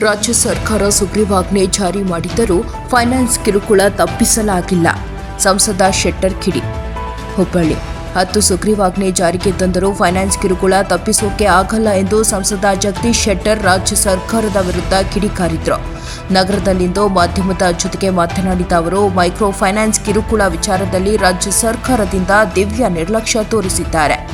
ರಾಜ್ಯ ಸರ್ಕಾರ ಸುಗ್ರೀವಾಜ್ಞೆ ಜಾರಿ ಮಾಡಿದ್ದರೂ ಫೈನಾನ್ಸ್ ಕಿರುಕುಳ ತಪ್ಪಿಸಲಾಗಿಲ್ಲ. ಸಂಸದ ಶೆಟ್ಟರ್ ಕಿಡಿ. ಹುಬ್ಬಳ್ಳಿ. ಹತ್ತು ಸುಗ್ರೀವಾಜ್ಞೆ ಜಾರಿಗೆ ತಂದರೂ ಫೈನಾನ್ಸ್ ಕಿರುಕುಳ ತಪ್ಪಿಸೋಕೆ ಆಗಲ್ಲ ಎಂದು ಸಂಸದ ಜಗದೀಶ್ ಶೆಟ್ಟರ್ ರಾಜ್ಯ ಸರ್ಕಾರದ ವಿರುದ್ಧ ಕಿಡಿಕಾರಿದ್ರು ನಗರದಲ್ಲಿಂದು ಮಾಧ್ಯಮದ ಜೊತೆಗೆ ಮಾತನಾಡಿದ ಅವರು, ಮೈಕ್ರೋ ಫೈನಾನ್ಸ್ ಕಿರುಕುಳ ವಿಚಾರದಲ್ಲಿ ರಾಜ್ಯ ಸರ್ಕಾರದಿಂದ ದಿವ್ಯ ನಿರ್ಲಕ್ಷ್ಯ ತೋರಿಸಿದ್ದಾರೆ.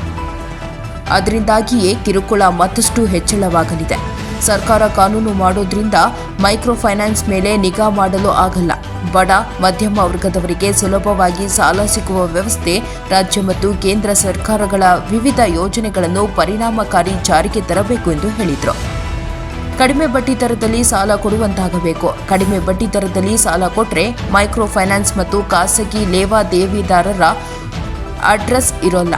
ಅದರಿಂದಾಗಿಯೇ ಕಿರುಕುಳ ಮತ್ತಷ್ಟು ಹೆಚ್ಚಳವಾಗಲಿದೆ. ಸರ್ಕಾರ ಕಾನೂನು ಮಾಡೋದ್ರಿಂದ ಮೈಕ್ರೋ ಫೈನಾನ್ಸ್ ಮೇಲೆ ನಿಗಾ ಮಾಡಲು ಆಗಲ್ಲ. ಬಡ, ಮಧ್ಯಮ ವರ್ಗದವರಿಗೆ ಸುಲಭವಾಗಿ ಸಾಲ ಸಿಗುವ ವ್ಯವಸ್ಥೆ ರಾಜ್ಯ ಮತ್ತು ಕೇಂದ್ರ ಸರ್ಕಾರಗಳ ವಿವಿಧ ಯೋಜನೆಗಳನ್ನು ಪರಿಣಾಮಕಾರಿ ಜಾರಿಗೆ ತರಬೇಕು ಎಂದು ಹೇಳಿದರು. ಕಡಿಮೆ ಬಡ್ಡಿ ದರದಲ್ಲಿ ಸಾಲ ಕೊಡುವಂತಾಗಬೇಕು. ಕಡಿಮೆ ಬಡ್ಡಿ ದರದಲ್ಲಿ ಸಾಲ ಕೊಟ್ಟರೆ ಮೈಕ್ರೋ ಫೈನಾನ್ಸ್ ಮತ್ತು ಖಾಸಗಿ ಲೇವಾದೇವಿದಾರರ ಅಡ್ರೆಸ್ ಇರೋಲ್ಲ.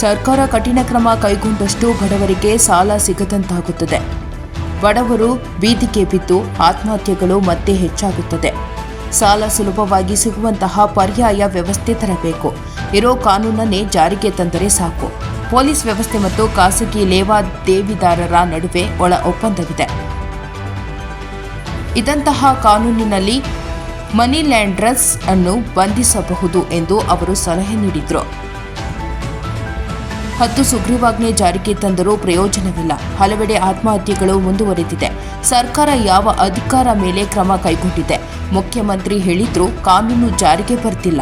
ಸರ್ಕಾರ ಕಠಿಣ ಕ್ರಮ ಕೈಗೊಂಡಷ್ಟು ಬಡವರಿಗೆ ಸಾಲ ಸಿಗದಂತಾಗುತ್ತದೆ. ಬಡವರು ಬೀದಿಗೆ ಬಿದ್ದು ಆತ್ಮಹತ್ಯೆಗಳು ಮತ್ತೆ ಹೆಚ್ಚಾಗುತ್ತದೆ. ಸಾಲ ಸುಲಭವಾಗಿ ಸಿಗುವಂತಹ ಪರ್ಯಾಯ ವ್ಯವಸ್ಥೆ ತರಬೇಕು. ಇರೋ ಕಾನೂನನ್ನೇ ಜಾರಿಗೆ ತಂದರೆ ಸಾಕು. ಪೊಲೀಸ್ ವ್ಯವಸ್ಥೆ ಮತ್ತು ಖಾಸಗಿ ಲೇವಾದೇವಿದಾರರ ನಡುವೆ ಒಳ ಒಪ್ಪಂದವಿದೆ. ಇದಂತಹ ಕಾನೂನಿನಲ್ಲಿ ಮನಿ ಲ್ಯಾಂಡ್ರಸ್ ಅನ್ನು ಬಂಧಿಸಬಹುದು ಎಂದು ಅವರು ಸಲಹೆ ನೀಡಿದರು. ಹತ್ತು ಸುಗ್ರೀವಾಜ್ಞೆ ಜಾರಿಗೆ ತಂದರೂ ಪ್ರಯೋಜನವಿಲ್ಲ. ಹಲವೆಡೆ ಆತ್ಮಹತ್ಯೆಗಳು ಮುಂದುವರೆದಿದೆ. ಸರ್ಕಾರ ಯಾವ ಅಧಿಕಾರ ಮೇಲೆ ಕ್ರಮ ಕೈಗೊಂಡಿದೆ? ಮುಖ್ಯಮಂತ್ರಿ ಹೇಳಿದ್ರು ಕಾನೂನು ಜಾರಿಗೆ ಬರ್ತಿಲ್ಲ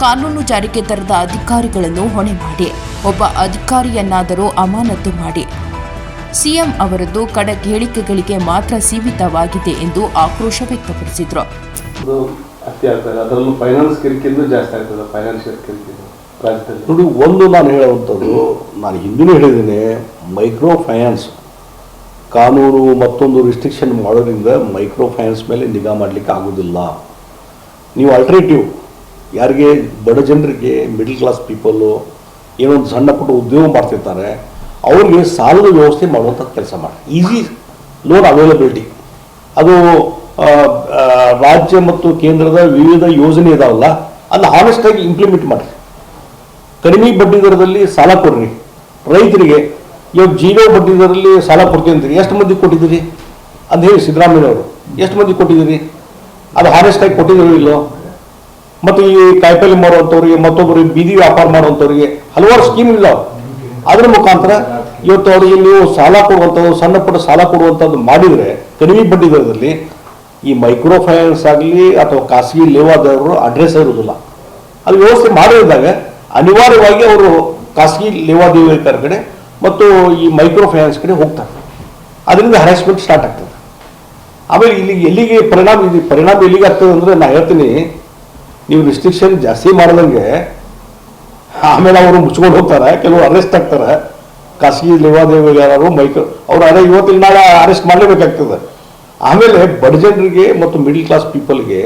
ಕಾನೂನು ಜಾರಿಗೆ ತರದ ಅಧಿಕಾರಿಗಳನ್ನು ಹೊಣೆ ಮಾಡಿ. ಒಬ್ಬ ಅಧಿಕಾರಿಯನ್ನಾದರೂ ಅಮಾನತು ಮಾಡಿ. ಸಿಎಂ ಅವರದ್ದು ಖಡಕ್ ಹೇಳಿಕೆಗಳಿಗೆ ಮಾತ್ರ ಸೀಮಿತವಾಗಿದೆ ಎಂದು ಆಕ್ರೋಶ ವ್ಯಕ್ತಪಡಿಸಿದರು. ನೋಡಿ, ಒಂದು ನಾನು ಹೇಳುವಂಥದ್ದು, ನಾನು ಹಿಂದಿನೂ ಹೇಳಿದ್ದೀನಿ ಮೈಕ್ರೋ ಫೈನಾನ್ಸ್ ಕಾನೂನು ಮತ್ತೊಂದು ರಿಸ್ಟ್ರಿಕ್ಷನ್ ಮಾಡೋದ್ರಿಂದ ಮೈಕ್ರೋ ಫೈನಾನ್ಸ್ ಮೇಲೆ ನಿಗಾ ಮಾಡಲಿಕ್ಕೆ ಆಗೋದಿಲ್ಲ. ನೀವು ಅಲ್ಟರ್ನೇಟಿವ್ ಯಾರಿಗೆ ಬಡ ಜನರಿಗೆ ಮಿಡಲ್ ಕ್ಲಾಸ್ ಪೀಪಲ್ಲು ಏನೊಂದು ಸಣ್ಣ ಪುಟ್ಟ ಉದ್ಯೋಗ ಮಾಡ್ತಿರ್ತಾರೆ, ಅವ್ರಿಗೆ ಸಾಲದ ವ್ಯವಸ್ಥೆ ಮಾಡುವಂಥ ಕೆಲಸ ಮಾಡಿ. ಈಸಿ ಲೋನ್ ಅವೈಲಬಿಲಿಟಿ ಅದು ರಾಜ್ಯ ಮತ್ತು ಕೇಂದ್ರದ ವಿವಿಧ ಯೋಜನೆ ಇದಾವಲ್ಲ ಅದನ್ನ ಹಾನೆಸ್ಟಾಗಿ ಇಂಪ್ಲಿಮೆಂಟ್ ಮಾಡಿರಿ. ಕಡಿಮೆ ಬಡ್ಡಿ ದರದಲ್ಲಿ ಸಾಲ ಕೊಡ್ರಿ. ರೈತರಿಗೆ, ಇವಾಗ ಜೀರೋ ಬಡ್ಡಿ ದರದಲ್ಲಿ ಸಾಲ ಕೊಡ್ತೀವಿ ಅಂತೀರಿ. ಎಷ್ಟು ಮಂದಿ ಕೊಟ್ಟಿದ್ದೀರಿ? ಅಂತ ಹೇಳಿ ಸಿದ್ದರಾಮಯ್ಯ ಅವರು. ಎಷ್ಟು ಮಂದಿ ಕೊಟ್ಟಿದ್ದೀರಿ? ಅದು ಹಾನೆಸ್ಟಾಗಿ ಕೊಟ್ಟಿದ್ದೀರೋ ಇಲ್ಲೋ? ಮತ್ತು ಈ ಕಾಯಿಪಲ್ಲೆ ಮಾಡುವಂಥವ್ರಿಗೆ ಮತ್ತೊಬ್ಬರಿಗೆ ಬೀದಿ ವ್ಯಾಪಾರ ಮಾಡುವಂಥವ್ರಿಗೆ ಹಲವಾರು ಸ್ಕೀಮ್ ಇಲ್ಲ. ಅದ್ರ ಮುಖಾಂತರ ಇವತ್ತು ಅವರಿಗೆ ನೀವು ಸಾಲ ಕೊಡುವಂಥದ್ದು, ಸಣ್ಣ ಪುಟ್ಟ ಸಾಲ ಕೊಡುವಂಥದ್ದು ಮಾಡಿದರೆ ಕಡಿಮೆ ಬಡ್ಡಿ ದರದಲ್ಲಿ ಈ ಮೈಕ್ರೋ ಫೈನಾನ್ಸ್ ಆಗಲಿ ಅಥವಾ ಖಾಸಗಿ ಲೇವಾದಾರರು ಅಡ್ರೆಸ್ ಇರೋದಿಲ್ಲ ಅದು ವ್ಯವಸ್ಥೆ ಮಾಡಿದಾಗ ಅನಿವಾರ್ಯವಾಗಿ ಅವರು ಖಾಸಗಿ ಲೇವಾದೇವಿಕರ ಕಡೆ ಮತ್ತು ಈ ಮೈಕ್ರೋ ಫೈನಾನ್ಸ್ ಕಡೆ ಹೋಗ್ತಾರೆ. ಅದರಿಂದ ಹರಾಸ್ಮೆಂಟ್ ಸ್ಟಾರ್ಟ್ ಆಗ್ತದೆ. ಆಮೇಲೆ ಇಲ್ಲಿ ಎಲ್ಲಿಗೆ ಪರಿಣಾಮ ಇಲ್ಲಿ ಪರಿಣಾಮ ಎಲ್ಲಿಗೆ ಆಗ್ತದೆ ಅಂದರೆ ನಾನು ಹೇಳ್ತೀನಿ, ನೀವು ರಿಸ್ಟ್ರಿಕ್ಷನ್ ಜಾಸ್ತಿ ಮಾಡಿದಂಗೆ ಆಮೇಲೆ ಅವರು ಮುಚ್ಕೊಂಡು ಹೋಗ್ತಾರೆ, ಕೆಲವರು ಅರೆಸ್ಟ್ ಆಗ್ತಾರೆ. ಖಾಸಗಿ ಲೇವಾದೇವಿಗಾರರು ಮೈಕ್ರೋ, ಅವರು ಅದೇ ಇವತ್ತಿನ ನಾಳೆ ಅರೆಸ್ಟ್ ಮಾಡಲೇಬೇಕಾಗ್ತದೆ. ಆಮೇಲೆ ಬಡ ಜನರಿಗೆ ಮತ್ತು ಮಿಡಿಲ್ ಕ್ಲಾಸ್ ಪೀಪಲ್ಗೆ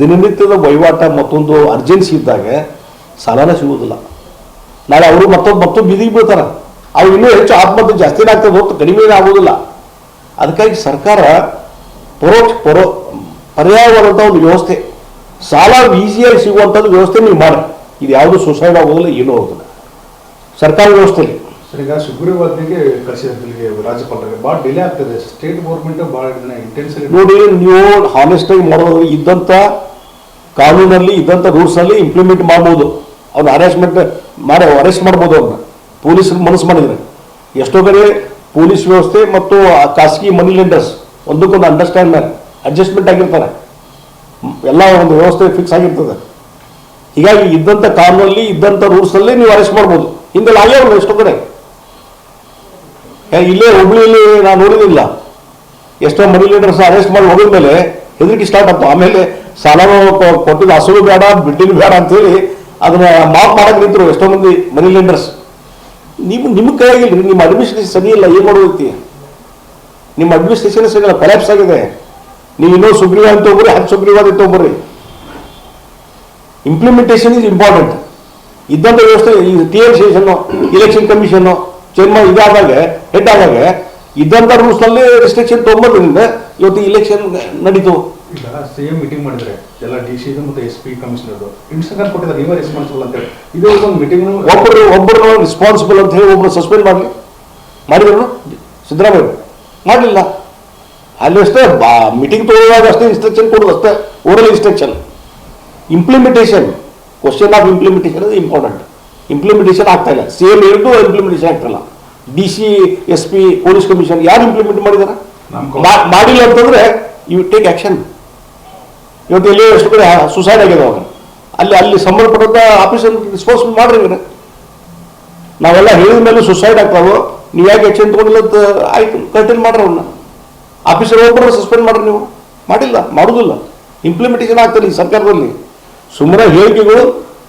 ದಿನನಿತ್ಯದ ವಹಿವಾಟ ಮತ್ತೊಂದು ಅರ್ಜೆನ್ಸಿ ಇದ್ದಾಗ ಸಾಲನೇ ಸಿಗುವುದಿಲ್ಲ. ನಾಳೆ ಅವರು ಮತ್ತೊಂದು ಮತ್ತೊಂದು ಬೀದಿಗೆ ಬೀಳ್ತಾರೆ. ಅವ್ರು ಇನ್ನೂ ಹೆಚ್ಚು ಆತ್ಮಹತ್ಯೆ ಜಾಸ್ತಿನೇ ಆಗ್ತದೆ ಹೊತ್ತು ಕಡಿಮೆ ಆಗೋದಿಲ್ಲ ಅದಕ್ಕಾಗಿ ಸರ್ಕಾರ ಪರೋಕ್ಷ ಪರೋ ಪರ್ಯಾಯವಾದಂಥ ಒಂದು ವ್ಯವಸ್ಥೆ ಸಾಲ ಈಸಿಯಾಗಿ ಸಿಗುವಂಥದ್ದು ವ್ಯವಸ್ಥೆ ನೀವು ಮಾಡಿ ಇದು ಯಾವುದು ಸುಸೈಡ್ ಆಗೋದಿಲ್ಲ ಏನೂ ಆಗೋದಿಲ್ಲ. ಸರ್ಕಾರಿ ವ್ಯವಸ್ಥೆಯಲ್ಲಿ ಸರ್ ಈಗ ಸುಗ್ರೀವಾಜ್ಞೆಗೆ ಕಳಿಸಿದ್ರಿಗೆ ರಾಜ್ಯಪಾಲರಿಗೆ ಭಾಳ ಡಿಲೇ ಆಗ್ತದೆ. ಸ್ಟೇಟ್ ಗೌರ್ಮೆಂಟ್ ಭಾಳ ಇಂಟೆನ್ಸಿಲಿ ನೋಡಿ ನೀವು ಹಾನೆಸ್ಟ್ ಆಗಿ ಮಾಡೋದು ಇದ್ದಂಥ ಕಾನೂನಲ್ಲಿ ಇದ್ದಂಥ ರೂಲ್ಸಲ್ಲಿ ಇಂಪ್ಲಿಮೆಂಟ್ ಮಾಡ್ಬೋದು. ಅವ್ನ ಅರೆಸ್ಟ್ಮೆಂಟ್ ಮಾಡಿ ಅರೆಸ್ಟ್ ಮಾಡ್ಬೋದು ಅವ್ರನ್ನ ಪೊಲೀಸರು ಮನಸ್ಸು ಮಾಡಿದ್ರೆ. ಎಷ್ಟೋ ಕಡೆ ಪೊಲೀಸ್ ವ್ಯವಸ್ಥೆ ಮತ್ತು ಆ ಖಾಸಗಿ ಮನಿ ಲೆಂಡರ್ಸ್ ಒಂದಕ್ಕೊಂದು ಅಂಡರ್ಸ್ಟ್ಯಾಂಡ್ ಅಡ್ಜಸ್ಟ್ಮೆಂಟ್ ಆಗಿರ್ತಾರೆ. ಎಲ್ಲ ಒಂದು ವ್ಯವಸ್ಥೆ ಫಿಕ್ಸ್ ಆಗಿರ್ತದೆ. ಹೀಗಾಗಿ ಇದ್ದಂಥ ಕಾನೂನಲ್ಲಿ ಇದ್ದಂಥ ರೂಲ್ಸಲ್ಲಿ ನೀವು ಅರೆಸ್ಟ್ ಮಾಡ್ಬೋದು. ಹಿಂದೆಲ್ಲ ಆಗ್ಯಾವಲ್ಲ ಎಷ್ಟೋ ಕಡೆ. ಇಲ್ಲೇ ಹುಬ್ಳಿಯಲ್ಲಿ ನಾನು ನೋಡಿದಿಲ್ಲ ಎಷ್ಟೋ ಮನಿ ಲೀಡರ್ಸ್ ಅರೆಸ್ಟ್ ಮಾಡಿ ಹೋಗಿದ ಮೇಲೆ ಹೆದರಿಕೆ ಸ್ಟಾರ್ಟ್ ಆಯ್ತು. ಆಮೇಲೆ ಸಾಲ ಕೊಟ್ಟಿದ್ದು ಅಸಲು ಬೇಡ ಬಿಡ್ಡಿನ ಬೇಡ ಅಂತೇಳಿ ಅದನ್ನ ಮಾಫ್ ಮಾಡಕ್ ನಿಂತರು ಎಷ್ಟೋ ಮಂದಿ ಮನಿ ಲೆಂಡರ್ಸ್ ನೀವು ನಿಮ್ಮ ಕೈಯಾಗಿಲ್ಲ ನಿಮ್ಮ ಅಡ್ಮಿನಿಸ್ಟ್ರೇಷನ್ ಸರಿ ಇಲ್ಲ, ಏನು ನಿಮ್ಮ ಅಡ್ಮಿನಿಸ್ಟ್ರೇಷನ್ ಸರಿ ಇಲ್ಲ ಆಗಿದೆ. ನೀವು ಇನ್ನೂ ಸುಗ್ರೀವಾದ ಹೋಗ್ರಿ ಹತ್ತು ಸುಗ್ರೀವಾದ ಇಂಪ್ಲಿಮೆಂಟೇಷನ್ ಇಸ್ ಇಂಪಾರ್ಟೆಂಟ್ ಇದ್ದಂಥ ವ್ಯವಸ್ಥೆ, ಈ ಟಿ ಎಲ್ ಇಲೆಕ್ಷನ್ ಕಮಿಷನ್ನು ಚೇರ್ಮನ್ ಇದಾದಾಗ ಹೆಡ್ ಆದಾಗ ಇದ್ದಂಥ ರೂಲ್ಸ್ನಲ್ಲಿ ರಿಸ್ಟ್ರಿಕ್ಷನ್ ತೊಗೊಂಬಂದ್ರಿಂದ ಇವತ್ತು ಇಲೆಕ್ಷನ್ ನಡೀತು. ಈಗ ಸಿ ಎಂ ಮೀಟಿಂಗ್ ಮಾಡಿದ್ರೆ. ಎಲ್ಲ ಡಿ ಸಿ ಮತ್ತು ಎಸ್ ಪಿ ಕಮಿಷನರ್ ಕೊಟ್ಟಿದ್ದಾರೆ ನೀವೇ ರೆಸ್ಪಾನ್ಸಿಬಲ್ ಅಂತ ಹೇಳಿ. ಇದು ಒಂದು ಮೀಟಿಂಗ್ ಒಬ್ಬರು ಒಬ್ಬರು ರೆಸ್ಪಾನ್ಸಿಬಲ್ ಅಂತ ಹೇಳಿ ಒಬ್ಬರು ಸಸ್ಪೆಂಡ್ ಮಾಡಲಿ. ಮಾಡಿದ್ರು ಸಿದ್ದರಾಮಯ್ಯ ಮಾಡಲಿಲ್ಲ. ಅಲ್ಲಿ ಅಷ್ಟೇ ಬಾ ಮೀಟಿಂಗ್ ತೊಗೊಳ್ಳುವಾಗ ಅಷ್ಟೇ ಇನ್ಸ್ಟ್ರಕ್ಷನ್ ಕೊಡೋದು ಅಷ್ಟೇ. Oral instruction implementation question of implementation ಅದು ಇಂಪಾರ್ಟೆಂಟ್ ಇಂಪ್ಲಿಮೆಂಟೇಷನ್ ಆಗ್ತಾ ಇಲ್ಲ. ಸೇಮ್ ಹೇಳಿದ್ದು ಇಂಪ್ಲಿಮೆಂಟೇಷನ್ ಆಗ್ತಿಲ್ಲ D C S P police commission ಯಾರು ಇಂಪ್ಲಿಮೆಂಟ್ ಮಾಡಿದಾರೆ? ಮಾಡಿಲ್ಲ ಅಂತಂದ್ರೆ ಯು ಟೇಕ್ ಆಕ್ಷನ್ ಇವತ್ತು ಎಲ್ಲಿ ಎಷ್ಟು ಕಡೆ ಸುಸೈಡ್ ಆಗ್ಯದ ಅವಾಗ ಅಲ್ಲಿ ಅಲ್ಲಿ ಸಂಬಂಧಪಟ್ಟಂತ ಆಫೀಸರ್ ರಿಸ್ಪಾನ್ಸಿಬಲ್ ಮಾಡ್ರಿ ಇವ್ರೆ. ನಾವೆಲ್ಲ ಹೇಳಿದ ಮೇಲೆ ಸುಸೈಡ್ ಆಗ್ತಾವೆ ನೀವು ಯಾಕೆ ಆಕ್ಷನ್ ತಗೊಂಡಿಲ್ಲ ಅಂತ ಆಯ್ತು ಕಂಟಿನ್ಯೂ ಮಾಡ್ರಿ ಅವನ್ನ ಆಫೀಸರ್ ಒಬ್ಬರು ಸಸ್ಪೆಂಡ್ ಮಾಡ್ರಿ ನೀವು. ಮಾಡಿಲ್ಲ ಮಾಡುದಿಲ್ಲ. ಇಂಪ್ಲಿಮೆಂಟೇಷನ್ ಆಗ್ತದೆ ಈ ಸರ್ಕಾರದಲ್ಲಿ. ಸುಮ್ಮನೆ ಹೇಳಿಕೆಗಳು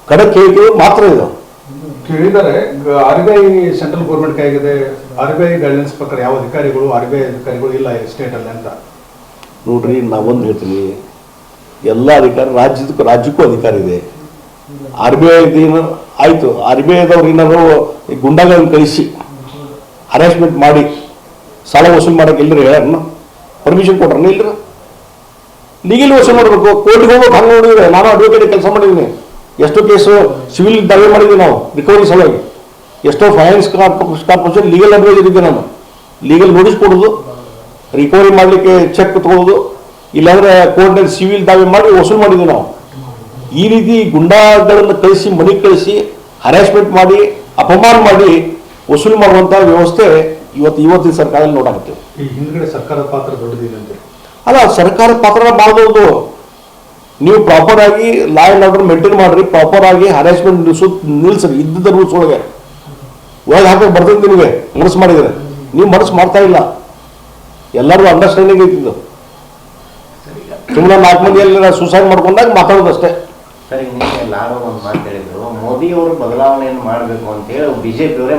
ಖಡಕ್ ಹೇಳಿಕೆಗಳು ಮಾತ್ರ ಇದಾವೆ. ಕೇಳಿದ್ದಾರೆ R B I central government ಕೈಗಿದೆ R B I guidelines ಪ್ರಕಾರ ಯಾವ ಅಧಿಕಾರಿಗಳು, ಆರ್ ಬಿ ಐ ಅಧಿಕಾರಿಗಳು ಇಲ್ಲ ಸ್ಟೇಟಲ್ಲಿ ಅಂತ. ನೋಡ್ರಿ, ನಾವೊಂದು ಹೇಳ್ತೀನಿ. ಎಲ್ಲ ಅಧಿಕಾರ, ರಾಜ್ಯದಕ್ಕೂ, ರಾಜ್ಯಕ್ಕೂ ಅಧಿಕಾರ ಇದೆ. ಆರ್ ಬಿ ಐ ಆಯಿತು, ಆರ್ ಬಿ ಐದವ್ರು ಏನಾದ್ರು ಗುಂಡಾಗಳನ್ನು ಕಳಿಸಿ, ಹರಾಸ್ಮೆಂಟ್ ಮಾಡಿ, ಸಾಲ ವಸೂಲು ಮಾಡೋಕೆ ಎಲ್ಲರೂ ಹೇಳ್ಯಾರನ ಪರ್ಮಿಷನ್ ಕೊಟ್ರನ ಇಲ್ಲರ ಲೀಗಲ್ ವಸೂಲು ಮಾಡಬೇಕು, ಕೋರ್ಟಿಗೆ ಹೋಗ್ಬೇಕು, ಹಂಗೆ ನೋಡಿದ್ರೆ. ನಾನು ಅಡ್ವೊಕೇಟ್ ಕೆಲಸ ಮಾಡಿದ್ದೀನಿ. ಎಷ್ಟೋ ಕೇಸು ಸಿವಿಲ್ ದಾವೆ ಮಾಡಿದ್ವಿ ನಾವು ರಿಕವರಿ ಸಲುವಾಗಿ. ಎಷ್ಟೋ ಫೈನಾನ್ಸ್ ಕಾರ್ಪೊರೇಷನ್ ಲೀಗಲ್ ಅಡ್ವೈಸರ್ ಇದ್ದೆ ನಾನು ಲೀಗಲ್ ನೋಟಿಸ್ ಕೊಡೋದು ರಿಕವರಿ ಮಾಡಲಿಕ್ಕೆ ಚೆಕ್ ತಗೊಳ್ಳೋದು ಇಲ್ಲಾಂದ್ರೆ ಕೋರ್ಟ್ನಲ್ಲಿ ಸಿವಿಲ್ ದಾವೆ ಮಾಡಿ ವಸೂಲು ಮಾಡಿದ್ವಿ ನಾವು. ಈ ರೀತಿ ಗುಂಡಾಗಳನ್ನು ಕಳಿಸಿ ಮನೆಗೆ ಕಳಿಸಿ ಹರಾಸ್ಮೆಂಟ್ ಮಾಡಿ ಅಪಮಾನ ಮಾಡಿ ವಸೂಲು ಮಾಡುವಂಥ ವ್ಯವಸ್ಥೆ ಇವತ್ತು ಇವತ್ತಿನ ಸರ್ಕಾರದಲ್ಲಿ ನೋಡಾಕತ್ತೇವೆ. ಹಿಂದ್ಗಡೆ ಸರ್ಕಾರದ ಪಾತ್ರ ದೊಡ್ಡದಿದೆ ಅಂತ ಅಲ್ಲ ಸರ್ಕಾರ ಪಾತ್ರ ಮಾಡಬಹುದು ನೀವು ಪ್ರಾಪರ್ ಆಗಿ ಲಾ ಅಂಡ್ ಆರ್ಡರ್ ಮೇಂಟೈನ್ ಮಾಡ್ರಿ ಪ್ರಾಪರ್ ಆಗಿ ಹರಾಸ್ಮೆಂಟ್ ನಿಲ್ಸು, ನಿಲ್ಸ್ರಿ. ಇದ್ದದ ರೂಲ್ಸ್ ಒಳಗೆ. ಒಳಗೆ ಹಾಕಕ್ಕೆ ಬರ್ತದೆ ನಿಮಗೆ. ಮನಸ್ಸು ಮಾಡಿದರೆ. ನೀವು ಮನಸ್ಸು ಮಾಡ್ತಾ ಇಲ್ಲ. ಎಲ್ಲರಿಗೂ ಅಂಡರ್ಸ್ಟ್ಯಾಂಡಿಂಗ್ ಐತಿದ್ದು ಸುಮ್ಮನೆ ನಾಲ್ಕು ಮಂದಿ ಎಲ್ಲ ಸುಸೈಡ್ ಮಾಡ್ಕೊಂಡಾಗ ಮಾತಾಡೋದು ಅಷ್ಟೇ. ಸರಿ ನಿನ್ನೆ ಲಾರೋ ಒಂದು ಮಾತು ಹೇಳಿದ್ರು. ಮೋದಿ ಅವರು ಬದಲಾವಣೆಯನ್ನು ಮಾಡಬೇಕು ಅಂತ ಹೇಳಿ ಬಿಜೆಪಿ ಅವರೇ